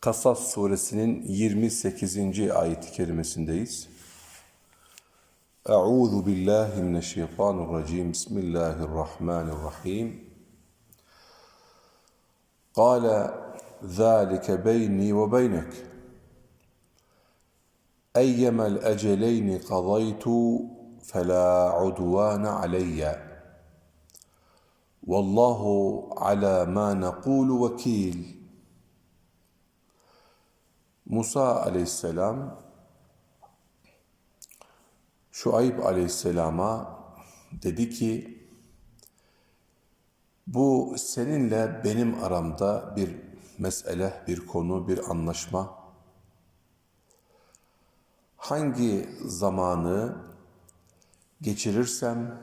Kasas suresinin 28. ayet-i kerimesindeyiz. Euzu billahi mineşşeytanirracim. Bismillahirrahmanirrahim. Kale zâlike beyni ve beynek. Eyyemel eceleyni kadaytu felâ udvâne aleyye. Vallahu ala ma nekulu vekîl. Musa aleyhisselam Şuayb aleyhisselama dedi ki bu seninle benim aramda bir mesele, bir konu, bir anlaşma. Hangi zamanı geçirirsem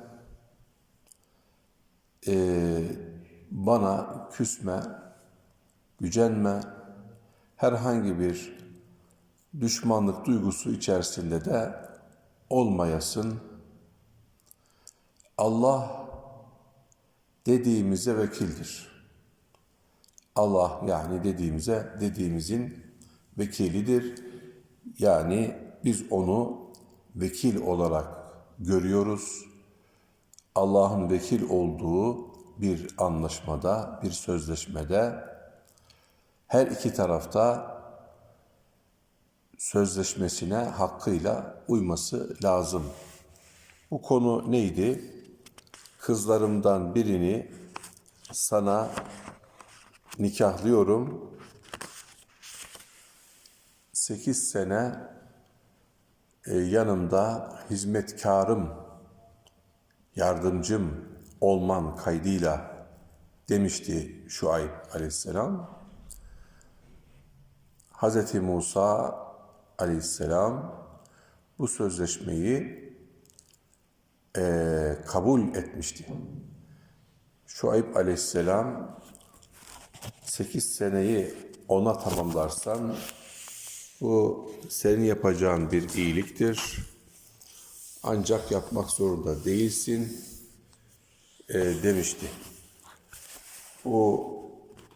eee, bana küsme, gücenme, herhangi bir düşmanlık duygusu içerisinde de olmayasın. Allah dediğimize vekildir. Allah yani dediğimize dediğimizin vekilidir. Yani biz onu vekil olarak görüyoruz. Allah'ın vekil olduğu bir anlaşmada, bir sözleşmede her iki tarafta sözleşmesine hakkıyla uyması lazım. Bu konu neydi? Kızlarımdan birini sana nikahlıyorum. 8 sene e, yanımda hizmetkarım, yardımcım olman kaydıyla demişti Şuayb aleyhisselam. Hz. Musa aleyhisselam bu sözleşmeyi e, kabul etmişti. Şuayb aleyhisselam 8 seneyi ona tamamlarsan bu senin yapacağın bir iyiliktir. Ancak yapmak zorunda değilsin e, demişti. O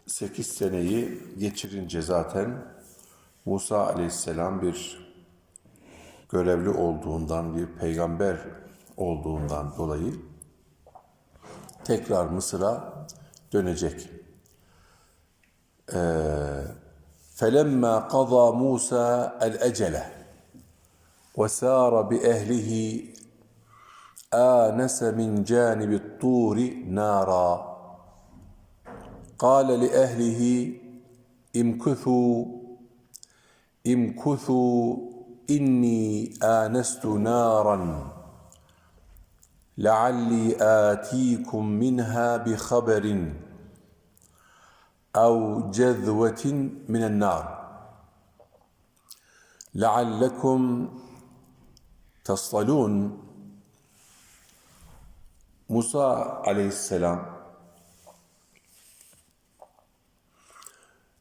8 seneyi geçirince zaten Musa aleyhisselam bir görevli olduğundan, bir peygamber olduğundan dolayı tekrar Mısır'a dönecek. فلما قضى موسى الأجل وسار بأهله آنس من جانب الطور نارا قال لأهله امكثوا امكثوا إني آنست نارا لعلي آتيكم منها بخبر أو جذوة من النار لعلكم تصطلون Musa aleyhisselam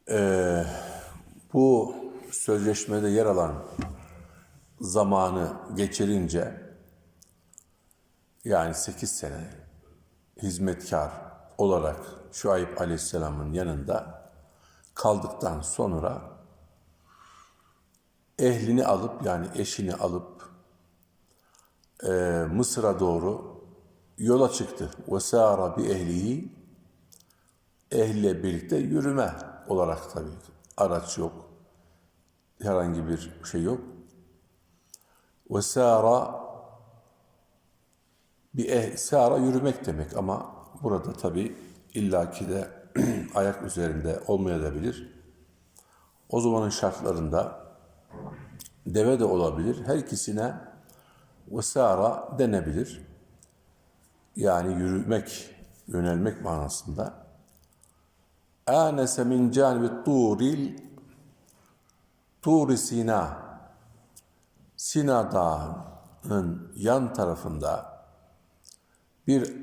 eee, bu sözleşmede yer alan zamanı geçirince yani 8 sene hizmetkar olarak Şuayb Aleyhisselam'ın yanında kaldıktan sonra ehlini alıp yani eşini alıp e, Mısır'a doğru yola çıktı. Bi ehlihi ehliyle birlikte yürüme olarak tabii. Araç yok. Herhangi bir şey yok. Vesara bir eh, sara yürümek demek ama burada tabi illaki de ayak üzerinde olmayabilir. O zamanın şartlarında deve de olabilir. Her ikisine vesara denebilir. Yani yürümek, yönelmek manasında. Anese min canibi turil Turi Sina Sina Dağı'nın yan tarafında bir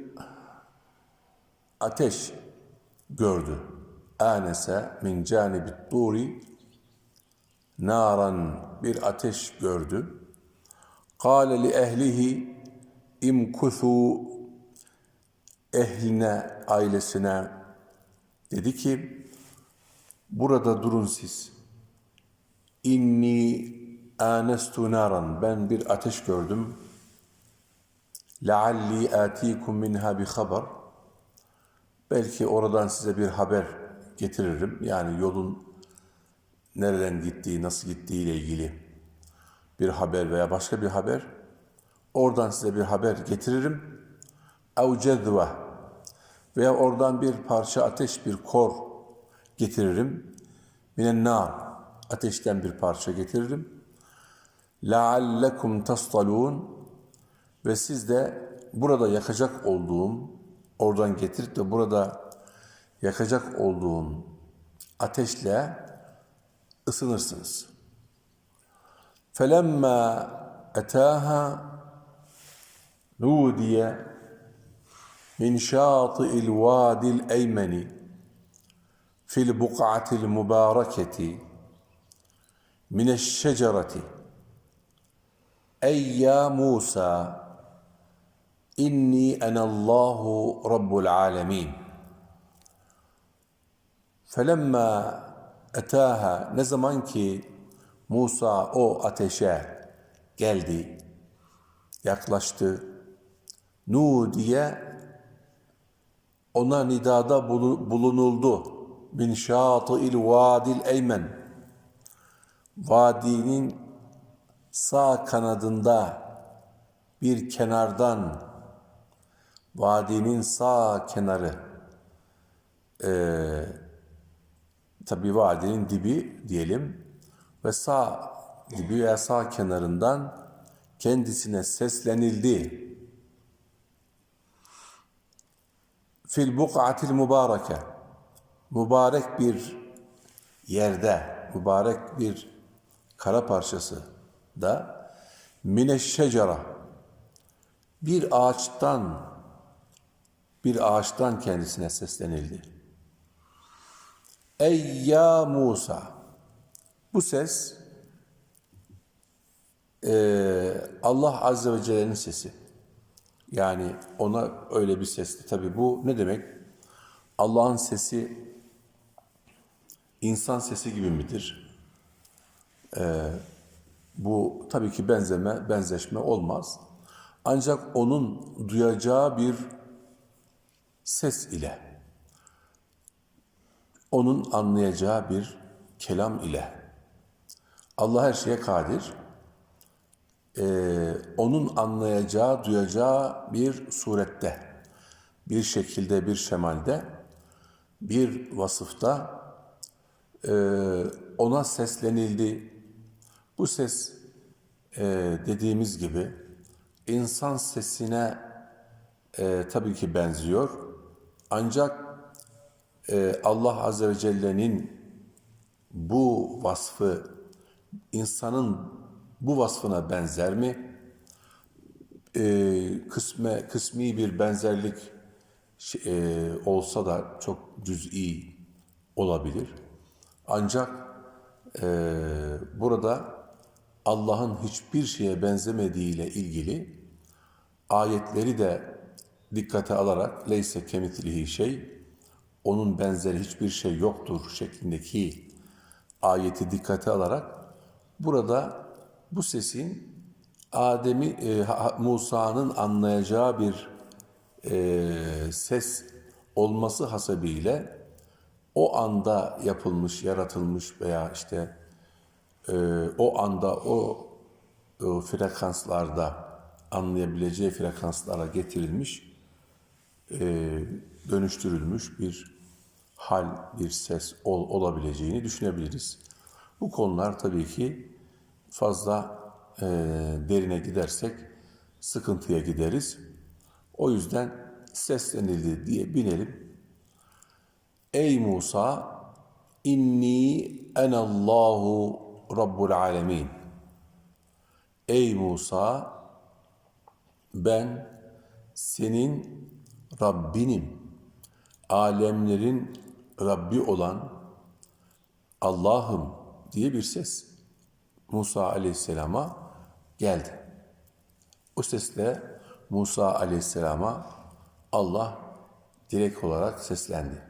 ateş gördü. Anese min canibi turi naran bir ateş gördü. Kâle li ehlihi imkuthu ehline, ailesine dedi ki burada durun siz. İnni anestu naran ben bir ateş gördüm. Lealli atikum minha bi haber. Belki oradan size bir haber getiririm. Yani yolun nereden gittiği, nasıl gittiği ile ilgili bir haber veya başka bir haber. Oradan size bir haber getiririm. Ev cezve veya oradan bir parça ateş, bir kor getiririm. Minen nar, ateşten bir parça getiririm. لَعَلَّكُمْ تَصْطَلُونَ Ve siz de burada yakacak olduğum, oradan getirip de burada yakacak olduğum ateşle ısınırsınız. فَلَمَّا أَتَاهَا نُودِيَ مِنْ شَاطِئِ الْوَادِ الْأَيْمَنِ فِي الْبُقْعَةِ الْمُبَارَكَةِ mineşşecerati Ey ya Musa inni enallahu rabbul alemin. Felemma etaha ne zaman ki Musa o ateşe geldi yaklaştı nu diye ona nidada bulunuldu. Bin şatı il vadil eymen. Vadinin sağ kanadında bir kenardan vadinin sağ kenarı e, tabi vadinin dibi diyelim ve sağ dibi veya sağ kenarından kendisine seslenildi. Fil buk'atil mübareke mübarek bir yerde mübarek bir kara parçası da mineşşecera bir ağaçtan bir ağaçtan kendisine seslenildi. Ey ya Musa! Bu ses e, Allah Azze ve Celle'nin sesi. Yani ona öyle bir sesli. Tabi bu ne demek? Allah'ın sesi insan sesi gibi midir? Ee, bu tabii ki benzeme, benzeşme olmaz. Ancak onun duyacağı bir ses ile, onun anlayacağı bir kelam ile. Allah her şeye kadir. Ee, onun anlayacağı, duyacağı bir surette, bir şekilde, bir şemalde, bir vasıfta e, ona seslenildi. Bu ses e, dediğimiz gibi insan sesine e, tabii ki benziyor. Ancak e, Allah Azze ve Celle'nin bu vasfı insanın bu vasfına benzer mi? E, kısme, kısmi bir benzerlik e, olsa da çok cüz'i olabilir. Ancak e, burada Allah'ın hiçbir şeye benzemediği ile ilgili ayetleri de dikkate alarak leyse kemitlihi şey onun benzeri hiçbir şey yoktur şeklindeki ayeti dikkate alarak burada bu sesin Adem'i e, Musa'nın anlayacağı bir e, ses olması hasebiyle o anda yapılmış, yaratılmış veya işte e, o anda o, o frekanslarda anlayabileceği frekanslara getirilmiş, e, dönüştürülmüş bir hal, bir ses ol, olabileceğini düşünebiliriz. Bu konular tabii ki fazla e, derine gidersek sıkıntıya gideriz. O yüzden seslenildi diye binelim. Ey Musa inni enallahu rabbul alemin. Ey Musa ben senin Rabbinim. Alemlerin Rabbi olan Allah'ım diye bir ses Musa aleyhisselama geldi. O sesle Musa aleyhisselama Allah direkt olarak seslendi.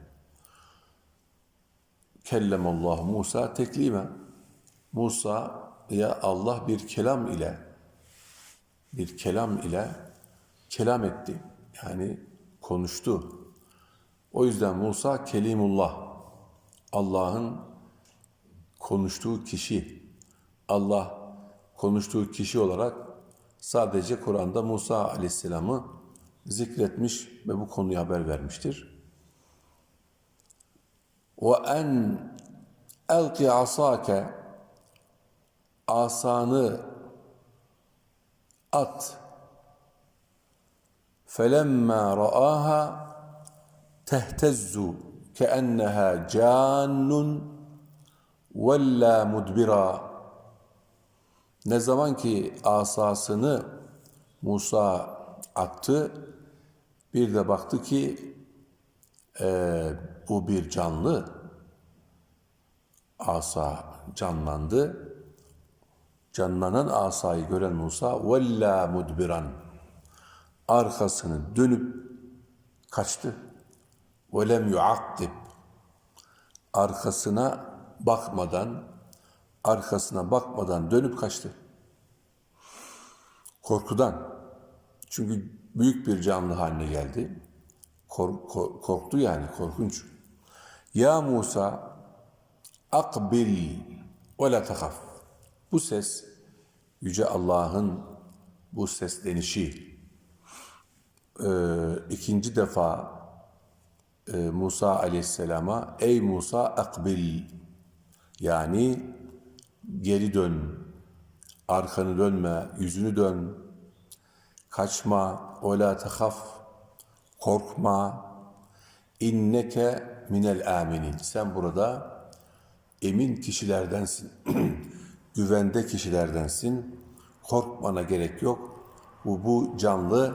Kellemallahu Musa teklime. Musa ya Allah bir kelam ile bir kelam ile kelam etti. Yani konuştu. O yüzden Musa Kelimullah. Allah'ın konuştuğu kişi. Allah konuştuğu kişi olarak sadece Kur'an'da Musa Aleyhisselam'ı zikretmiş ve bu konuyu haber vermiştir. Ve en elki asake asanı at. Felemma ra'aha tehtezzu keenneha cannun vella mudbira. Ne zaman ki asasını Musa attı, bir de baktı ki e, bu bir canlı. Asa canlandı. Canlanan asayı gören Musa vella mudbiran arkasını dönüp kaçtı. Ve lem yuakkib arkasına bakmadan arkasına bakmadan dönüp kaçtı. Korkudan. Çünkü büyük bir canlı haline geldi. Kork- kork- korktu yani korkunç. Ya Musa akbil ve la tehaf. Bu ses Yüce Allah'ın bu seslenişi ee, ikinci defa e, Musa aleyhisselama ey Musa akbil. Yani geri dön arkanı dönme yüzünü dön. Kaçma o la tehaf korkma. İnneke minel aminin. Sen burada emin kişilerdensin güvende kişilerdensin. Korkmana gerek yok. Bu, bu canlı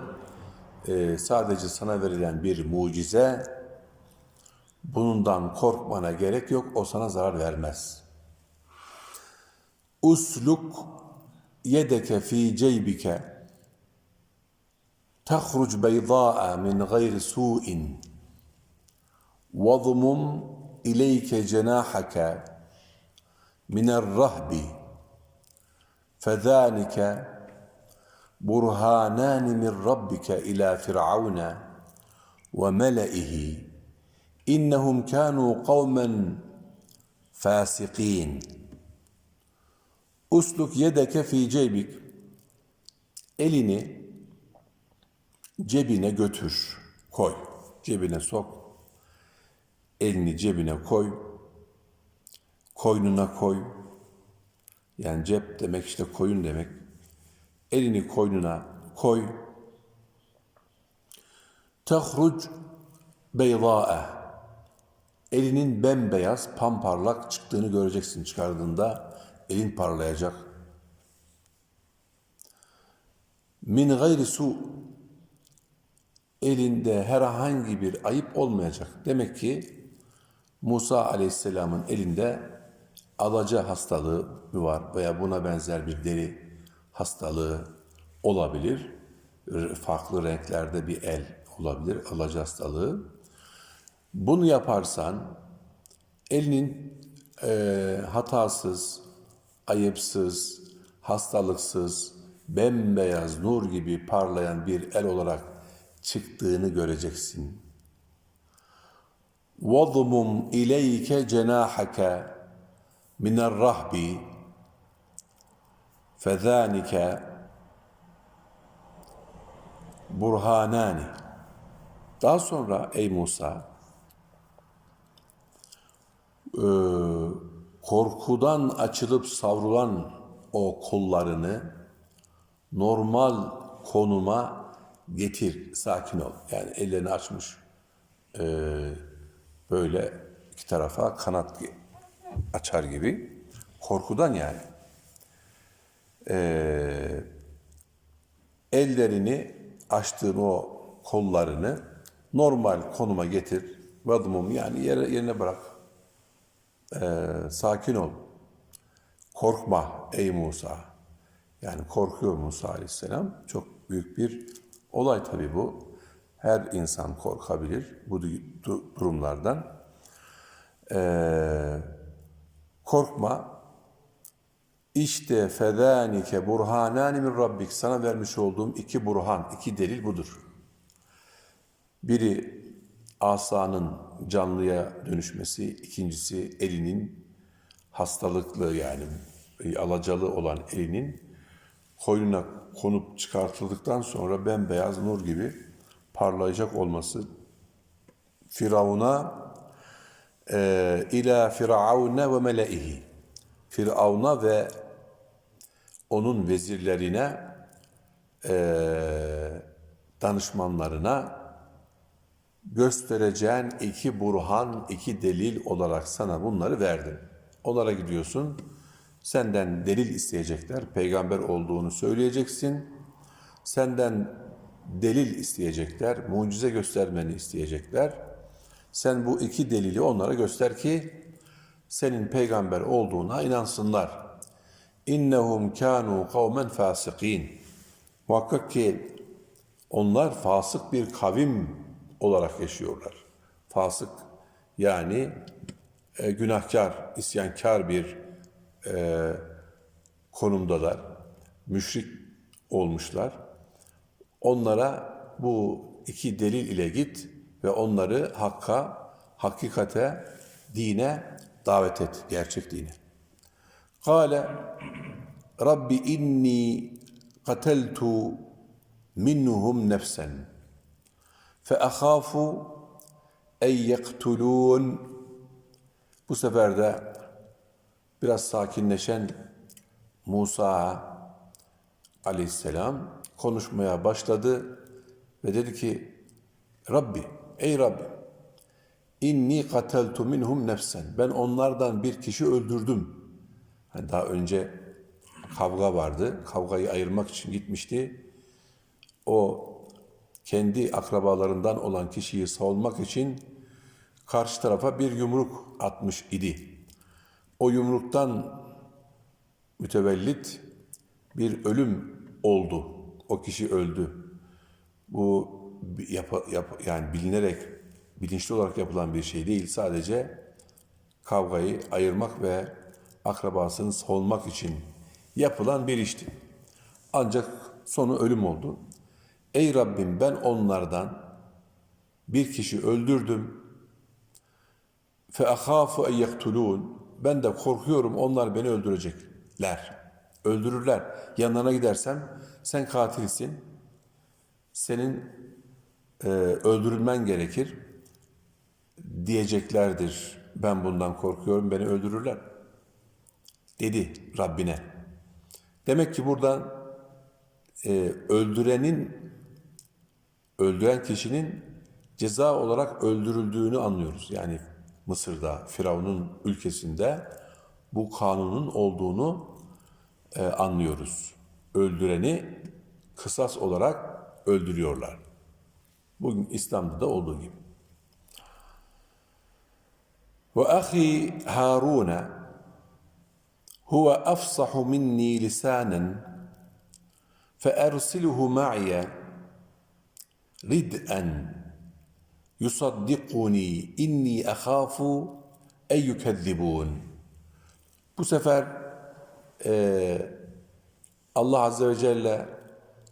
e, sadece sana verilen bir mucize. Bundan korkmana gerek yok. O sana zarar vermez. Usluk yedeke fi ceybike tahruc beyda'a min gayri su'in vadmum ileyke cenahaka min er-rahbi فذلك برهانان من ربك الى فرعون وملئه انهم كانوا قوما فاسقين اسلك يدك في جيبك elini cebine götür, koy. Cebine sok. Elini cebine koy. Koynuna koy. Yani cep demek işte koyun demek. Elini koynuna koy. Tehruc beyzâe. Elinin bembeyaz, pamparlak çıktığını göreceksin çıkardığında. Elin parlayacak. Min gayri su elinde herhangi bir ayıp olmayacak. Demek ki Musa Aleyhisselam'ın elinde alaca hastalığı mı var veya buna benzer bir deri hastalığı olabilir. Farklı renklerde bir el olabilir, alaca hastalığı. Bunu yaparsan elinin e, hatasız, ayıpsız, hastalıksız, bembeyaz nur gibi parlayan bir el olarak çıktığını göreceksin. وَضْمُمْ اِلَيْكَ جَنَاحَكَ مِنَ الرَّهْبِ فَذَٰنِكَ burhanani. Daha sonra ey Musa e, korkudan açılıp savrulan o kollarını normal konuma getir, sakin ol. Yani ellerini açmış, e, Böyle iki tarafa kanat açar gibi. Korkudan yani. Ee, ellerini açtığın o kollarını normal konuma getir. Vadımum yani yere, yerine bırak. Ee, sakin ol. Korkma ey Musa. Yani korkuyor Musa aleyhisselam. Çok büyük bir olay tabii bu. Her insan korkabilir bu du- durumlardan. Ee, korkma. İşte fedânike burhanâni min rabbik. Sana vermiş olduğum iki burhan, iki delil budur. Biri asanın canlıya dönüşmesi, ikincisi elinin hastalıklı yani e, alacalı olan elinin koynuna konup çıkartıldıktan sonra bembeyaz nur gibi parlayacak olması Firavun'a e, ila firavune ve meleihi Firavun'a ve onun vezirlerine e, danışmanlarına göstereceğin iki burhan, iki delil olarak sana bunları verdim. Onlara gidiyorsun. Senden delil isteyecekler. Peygamber olduğunu söyleyeceksin. Senden delil isteyecekler. Mucize göstermeni isteyecekler. Sen bu iki delili onlara göster ki senin peygamber olduğuna inansınlar. İnnehum kanu kavmen fasikin. Muhakkak ki onlar fasık bir kavim olarak yaşıyorlar. Fasık yani e, günahkar, isyankar bir e, konumdalar. Müşrik olmuşlar. Onlara bu iki delil ile git ve onları hakka, hakikate, dine davet et, gerçek dine. Kale Rabbi inni kateltu minhum nefsen fe ahafu en yektulun bu sefer de biraz sakinleşen Musa aleyhisselam konuşmaya başladı ve dedi ki Rabbi ey Rabbi inni kateltu minhum nefsen ben onlardan bir kişi öldürdüm. Hani daha önce kavga vardı. Kavgayı ayırmak için gitmişti. O kendi akrabalarından olan kişiyi savunmak için karşı tarafa bir yumruk atmış idi. O yumruktan mütevellit bir ölüm oldu. O kişi öldü. Bu yap, yap, yani bilinerek, bilinçli olarak yapılan bir şey değil. Sadece kavgayı ayırmak ve akrabasını savunmak için yapılan bir işti. Ancak sonu ölüm oldu. Ey Rabbim ben onlardan bir kişi öldürdüm. Fe ahafu en yektulun. Ben de korkuyorum onlar beni öldürecekler. Öldürürler. Yanlarına gidersem sen katilsin. Senin e, öldürülmen gerekir diyeceklerdir. Ben bundan korkuyorum, beni öldürürler. Dedi Rabbine. Demek ki buradan e, öldürenin, öldüren kişinin ceza olarak öldürüldüğünü anlıyoruz. Yani Mısır'da, Firavun'un ülkesinde bu kanunun olduğunu e, anlıyoruz. Öldüreni kısas olarak öldürüyorlar. Bugün İslam'da da olduğu gibi. Ve ahi Harun huve afsahu minni lisanen فأرسله معي ردءا يصدقني إني أخاف أن يكذبون Bu sefer e, Allah Azze ve Celle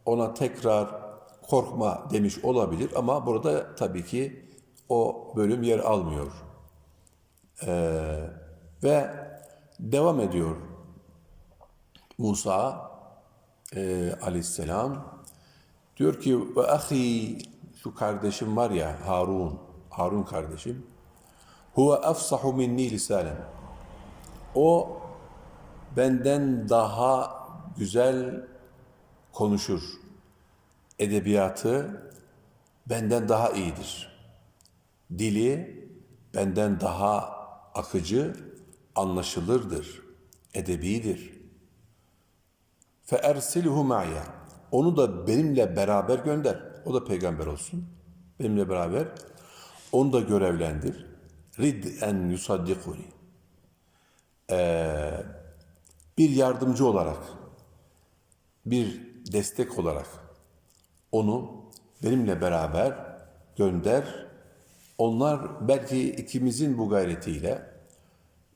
ona tekrar korkma demiş olabilir ama burada tabii ki o bölüm yer almıyor. E, ve devam ediyor Musa e, aleyhisselam diyor ki ve ahi şu kardeşim var ya Harun Harun kardeşim huve afsahu minni lisanen o benden daha güzel konuşur edebiyatı benden daha iyidir. Dili benden daha akıcı, anlaşılırdır, edebidir. Fe ersilhu ma'ya. Onu da benimle beraber gönder. O da peygamber olsun. Benimle beraber. Onu da görevlendir. Rid en yusaddikuni. Ee, bir yardımcı olarak, bir destek olarak, onu benimle beraber gönder. Onlar belki ikimizin bu gayretiyle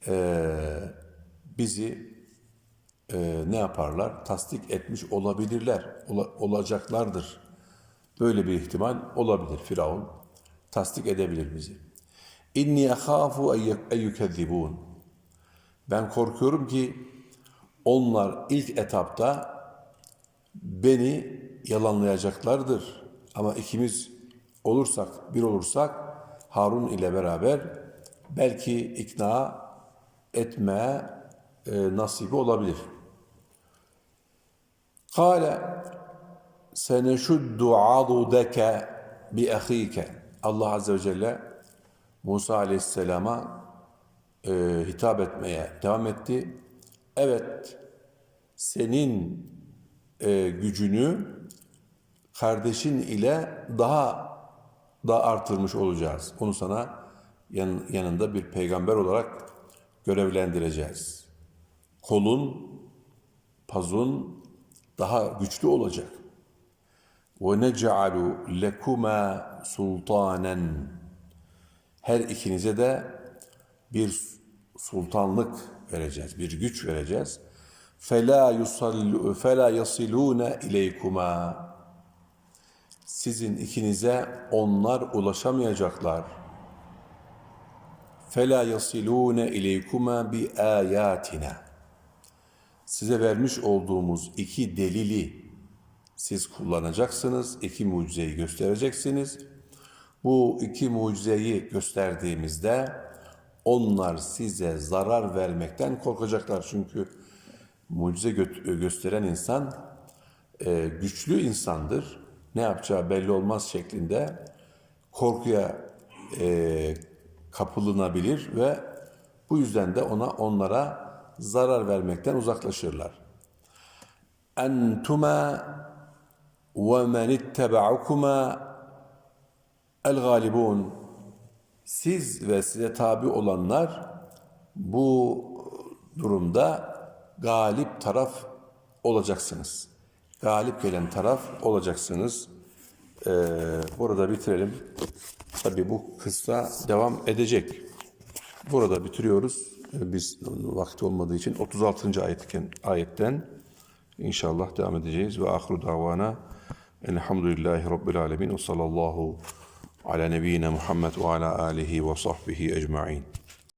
eee, bizi eee, ne yaparlar? Tasdik etmiş olabilirler, ola- olacaklardır. Böyle bir ihtimal olabilir Firavun. Tasdik edebilir bizi. İnni ahafu en yukezzibun. Ben korkuyorum ki onlar ilk etapta beni yalanlayacaklardır. Ama ikimiz olursak, bir olursak Harun ile beraber belki ikna etmeye e, nasibi olabilir. Kale seneşuddu adudeke bi ahike. Allah Azze ve Celle Musa Aleyhisselam'a e, hitap etmeye devam etti. Evet, senin e, gücünü kardeşin ile daha da artırmış olacağız. Onu sana yan, yanında bir peygamber olarak görevlendireceğiz. Kolun, pazun daha güçlü olacak. Nec'alu lekuma sultanen. Her ikinize de bir sultanlık vereceğiz, bir güç vereceğiz. Fela yusallu fela yasiluna ileykuma. Sizin ikinize onlar ulaşamayacaklar. Yasiluna ileykuma bi ayatina. Size vermiş olduğumuz iki delili siz kullanacaksınız, iki mucizeyi göstereceksiniz. Bu iki mucizeyi gösterdiğimizde onlar size zarar vermekten korkacaklar. Çünkü mucize gö- gösteren insan e, güçlü insandır. Ne yapacağı belli olmaz şeklinde korkuya e, kapılınabilir ve bu yüzden de ona onlara zarar vermekten uzaklaşırlar. Entuma ve men ittebaukuma el galibun. Siz ve size tabi olanlar bu durumda galip taraf olacaksınız. Galip gelen taraf olacaksınız. Ee, burada bitirelim. Tabii bu kıssa devam edecek. Burada bitiriyoruz. Ee, Biz vakti olmadığı için 36. ayetten, ayetten inşallah devam edeceğiz. Ve ahru davana elhamdülillahi rabbil alemin ve sallallahu ala nebiyyina Muhammed ve ala alihi ve sahbihi ecma'in.